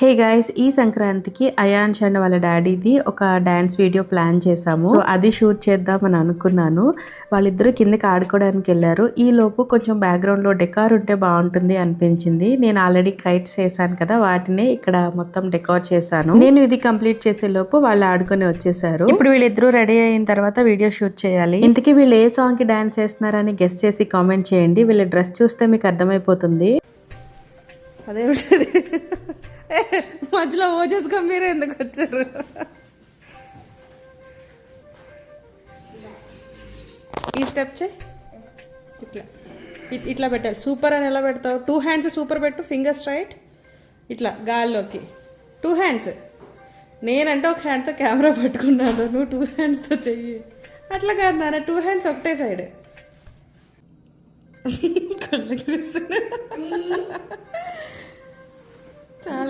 Hey guys ఈ సంక్రాంతికి Ayansh and వాళ్ళ డాడీది ఒక డాన్స్ వీడియో ప్లాన్ చేశాము. సో అది షూట్ చేద్దామని అనుకున్నాను. వాళ్ళిద్దరూ కిందకి ఆడుకోవడానికి వెళ్ళారు. ఈ లోపు కొంచెం బ్యాక్గ్రౌండ్లో డెకార్ ఉంటే బాగుంటుంది అనిపించింది. నేను ఆల్రెడీ కైట్స్ చేశాను కదా వాటిని ఇక్కడ మొత్తం డెకార్ చేశాను. నేను ఇది కంప్లీట్ చేసే లోపు వాళ్ళు ఆడుకొని వచ్చేసారు. ఇప్పుడు వీళ్ళిద్దరూ రెడీ అయిన తర్వాత వీడియో షూట్ చేయాలి. ఇంతకీ వీళ్ళు ఏ సాంగ్కి డాన్స్ చేస్తున్నారని గెస్ట్ చేసి కామెంట్ చేయండి. వీళ్ళ డ్రెస్ చూస్తే మీకు అర్థమైపోతుంది. అదే మధ్యలో ఓజస్ గంభీర ఎందుకు వచ్చారు? ఈ స్టెప్ చేయి. ఇట్లా. ఇట్- ఇట్లా పెట్టాలి. సూపర్ అని ఎలా పెడతావు? టూ హ్యాండ్స్ సూపర్ పెట్టు ఫింగర్స్ రైట్ ఇట్లా గాల్లోకి. Two hands. నేనంటే ఒక హ్యాండ్తో కెమెరా పట్టుకున్నాను. నువ్వు టూ హ్యాండ్స్తో చెయ్యి. అట్లా కాదు నాన్న టూ హ్యాండ్స్ ఒకటే సైడ్. కళ్ళకి 三二